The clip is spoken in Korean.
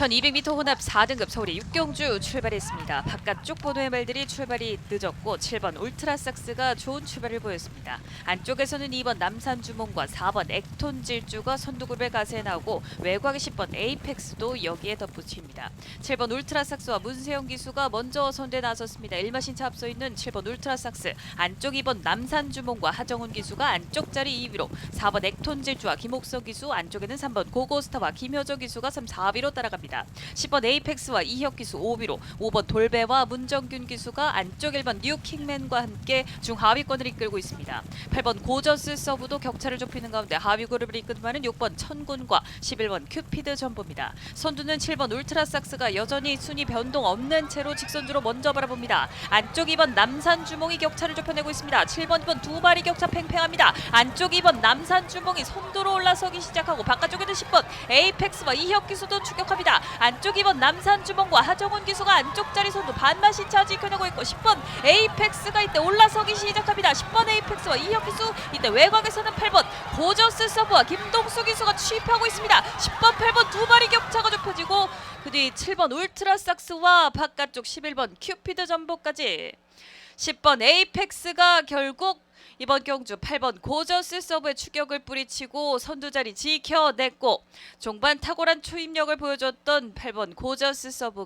1200m 혼합 4등급 서울의 육경주 출발했습니다. 바깥쪽 번호의 말들이 출발이 늦었고 7번 울트라삭스가 좋은 출발을 보였습니다. 안쪽에서는 2번 남산주몽과 4번 액톤 질주가 선두그룹의 가세에 나오고 외곽의 10번 에이펙스도 여기에 덧붙입니다. 7번 울트라삭스와 문세영 기수가 먼저 선두에 나섰습니다. 1마신차 앞서 있는 7번 울트라삭스 안쪽 2번 남산주몽과 하정훈 기수가 안쪽 자리 2위로 4번 액톤 질주와 김옥석 기수 안쪽에는 3번 고고스타와 김효정 기수가 3, 4위로 따라갑니다. 10번 에이펙스와 이혁 기수 5위로 5번 돌배와 문정균 기수가 안쪽 1번 뉴킹맨과 함께 중하위권을 이끌고 있습니다. 8번 고저스 서브도 격차를 좁히는 가운데 하위 그룹을 이끌고는 6번 천군과 11번 큐피드 전부입니다. 선두는 7번 울트라삭스가 여전히 순위 변동 없는 채로 직선주로 먼저 바라봅니다. 안쪽 2번 남산 주몽이 격차를 좁혀내고 있습니다. 7번 2번 두 마리 격차 팽팽합니다. 안쪽 2번 남산 주몽이 선두로 올라서기 시작하고 바깥쪽에는 10번 에이펙스와 이혁 기수도 추격합니다. 안쪽 2번 남산 주몽과 하정훈 기수가 안쪽 자리 선두 반마신차 지켜내고 있고 10번 에이펙스가 이때 올라서기 시작합니다. 10번 에이펙스와 이혁 기수 이때 외곽에서는 8번 고저스 서브와 김동수 기수가 취입하고 있습니다. 10번 8번 두 마리 격차가 좁혀지고 그 뒤 7번 울트라삭스와 바깥쪽 11번 큐피드 전보까지 10번 에이펙스가 결국 이번 경주 8번 고저스 서브의 추격을 뿌리치고 선두 자리 지켜냈고 종반 탁월한 초입력을 보여줬던 8번 고저스 서브가